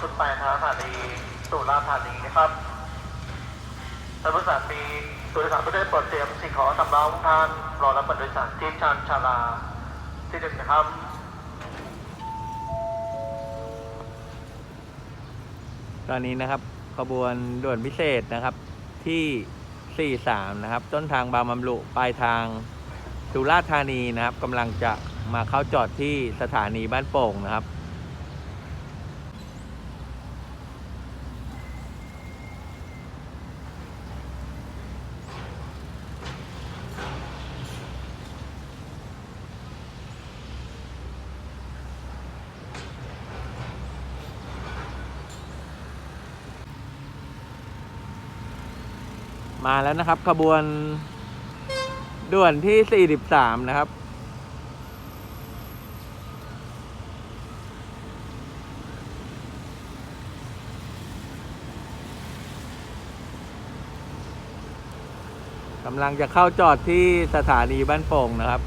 สุดปลายทางสถานีสุราษฎร์ธานีนะครับท่านผู้สารมีตัวโดยสารผู้ได้โปรดเตรียมสิ่งของสำรองท่านรอรับบัตรโดยสารที่ชานชาลาที่หนึ่งนะครับตอนนี้นะครับขบวนด่วนพิเศษนะครับที่ 43 นะครับ ต้นทางบางบำรุปลายทางสุราษฎร์ธานีนะครับกำลังจะมาเข้าจอดที่สถานีบ้านโป่งนะครับ มาแล้วนะครับ ขบวนด่วนที่ 43 นะครับ กำลังจะเข้าจอดที่สถานีบ้านโป่งนะครับ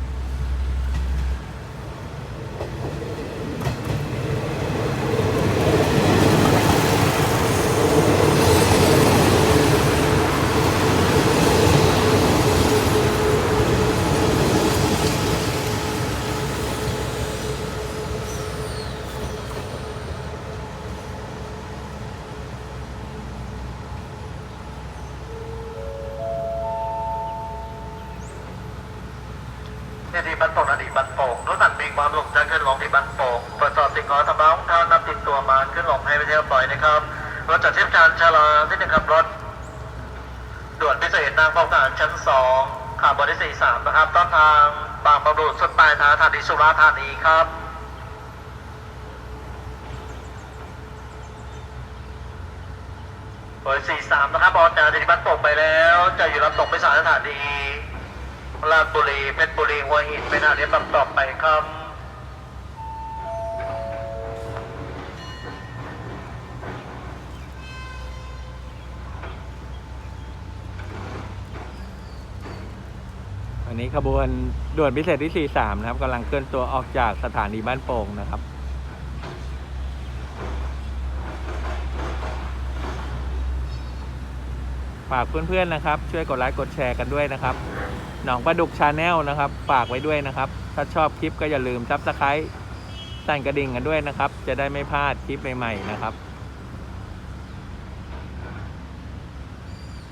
นี่ที่บันโป่งอดีตบันโป่งรถสันมีความหลงจะขึ้นลงที่บันโป่งตรวจสอบสิ่งของสำรองท่านนำติดตัวมาขึ้นลงให้ไปเรียบร้อยนะครับรถจัดเทียบชานชาลาที่หนึ่งครับรถด่วนพิเศษนางเฝ้าทหารชั้นสองขาบริสี่สามนะครับต้นทางบางประดูสุดปลายทางสถานีสุราธานีครับบอร์สี่สามนะครับออกจากสถานีบันโป่งไปแล้ว จะอยู่รับส่งไปสารสถานี ราชบุรีเพชรบุรีหัวหินเป็นอาเรียบต่อไปครับวันนี้ขบวนด่วนพิเศษที่ 43 นะครับกำลังเคลื่อนตัวออกจากสถานีบ้านโป่งนะครับ ฝากเพื่อนๆนะครับ ช่วยกดไลค์กดแชร์กันด้วยนะครับหนองประดุกชาแนลนะครับ ฝากไว้ด้วยนะครับ ถ้าชอบคลิปก็อย่าลืมซับสไครต์สั่นกระดิ่งกันด้วยนะครับ จะได้ไม่พลาดคลิปใหม่ๆนะครับ